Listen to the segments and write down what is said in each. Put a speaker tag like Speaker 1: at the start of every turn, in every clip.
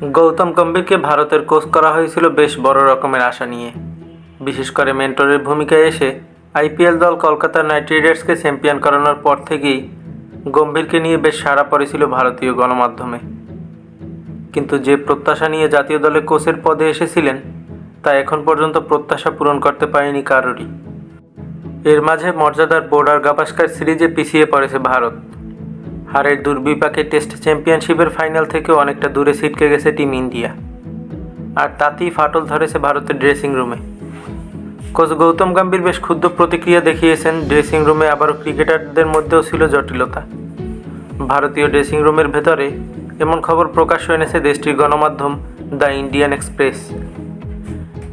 Speaker 1: গৌতম গম্ভীরকে ভারতের কোচ করা হয়েছিল বেশ বড় রকমের আশা নিয়ে। বিশেষ করে মেন্টরের ভূমিকায় এসে আইপিএল দল কলকাতা নাইট রাইডার্সকে চ্যাম্পিয়ন করানোর পর থেকেই গম্ভীরকে নিয়ে বেশ সাড়া পড়েছিল ভারতীয় গণমাধ্যমে। কিন্তু যে প্রত্যাশা নিয়ে জাতীয় দলে কোচের পদে এসেছিলেন, তা এখন পর্যন্ত প্রত্যাশা পূরণ করতে পারেনি কারোরই। এর মাঝে মর্যাদার বোর্ডার গাভাস্কার সিরিজে পিছিয়ে পড়েছে ভারত। হারের দুর্বিপাকে টেস্ট চ্যাম্পিয়নশিপের ফাইনাল থেকেও অনেকটা দূরে ছিটকে গেছে টিম ইন্ডিয়া। আর তাতেই ফাটল ধরেছে ভারতের ড্রেসিং রুমে কোচ গৌতম গম্ভীর বেশ ক্ষুদ্র প্রতিক্রিয়া দেখিয়েছেন ড্রেসিং রুমে আবারও ক্রিকেটারদের মধ্যেও ছিল জটিলতা। ভারতীয় ড্রেসিং রুমের ভেতরে এমন খবর প্রকাশ্য এনেছে দেশটির গণমাধ্যম দ্য ইন্ডিয়ান এক্সপ্রেস।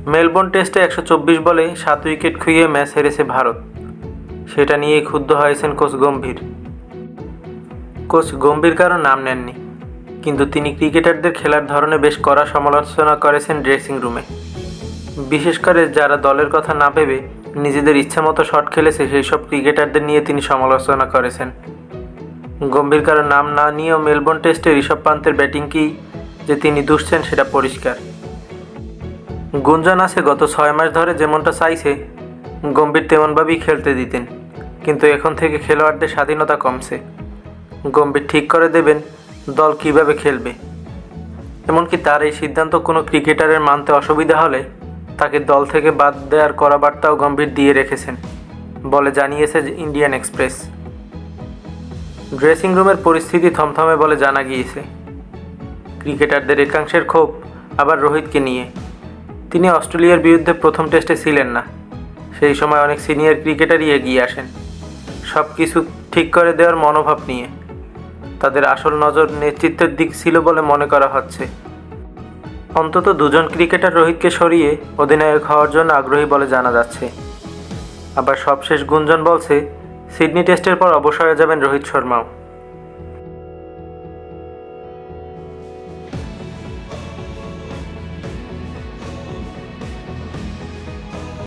Speaker 1: মেলবোর্ন টেস্টে একশো চব্বিশ বলে সাত উইকেট খুইয়ে ম্যাচ হেরেছে ভারত। সেটা নিয়েই ক্ষুব্ধ হয়েছেন কোচ গম্ভীর। কোচ গম্ভীর কারও নাম নেননি, কিন্তু তিনি ক্রিকেটারদের খেলার ধরনে বেশ কড়া সমালোচনা করেছেন ড্রেসিং রুমে বিশেষ করে যারা দলের কথা না ভেবে নিজেদের ইচ্ছামতো শট খেলেছে সেই সব ক্রিকেটারদের নিয়ে তিনি সমালোচনা করেছেন। গম্ভীর কারও নাম না নিয়েও মেলবোর্ন টেস্টে ঋষভ পান্তের ব্যাটিংকেই যে তিনি দুষছেন সেটা পরিষ্কার। গুঞ্জন আছে, গত ছয় মাস ধরে যেমনটা চাইছে, গম্ভীর তেমনভাবেই খেলতে দিতেন, কিন্তু এখন থেকে খেলোয়াড়দের স্বাধীনতা কমছে। গম্ভীর ঠিক করে দেবেন, দল কীভাবে খেলবে? এমনকি তার এই সিদ্ধান্ত কোনো ক্রিকেটারের মানতে অসুবিধা হলে তাকে দল থেকে বাদ দেওয়ার করা বার্তাও গম্ভীর দিয়ে রেখেছেন, বলে জানিয়েছে ইন্ডিয়ান এক্সপ্রেস। ড্রেসিং রুমের পরিস্থিতি থমথমে বলে জানা গিয়েছে। ক্রিকেটারদের একাংশের ক্ষোভ আবার রোহিতকে নিয়ে। তিনি অস্ট্রেলিয়ার বিরুদ্ধে প্রথম টেস্টে ছিলেন না, সেই সময় অনেক সিনিয়র ক্রিকেটারই এগিয়ে আসেন। সব কিছু ঠিক করে দেওয়ার মনোভাব নিয়ে। তাদের আসল নজর নেতৃত্বের দিক ছিল বলে মনে করা হচ্ছে। অন্তত দুজন ক্রিকেটার রোহিতকে সরিয়ে অধিনায়ক হওয়ার জন্য আগ্রহী বলে জানা যাচ্ছে। আবার সবশেষ গুঞ্জন বলছে, সিডনি টেস্টের পর অবসরে যাবেন রোহিত শর্মাও।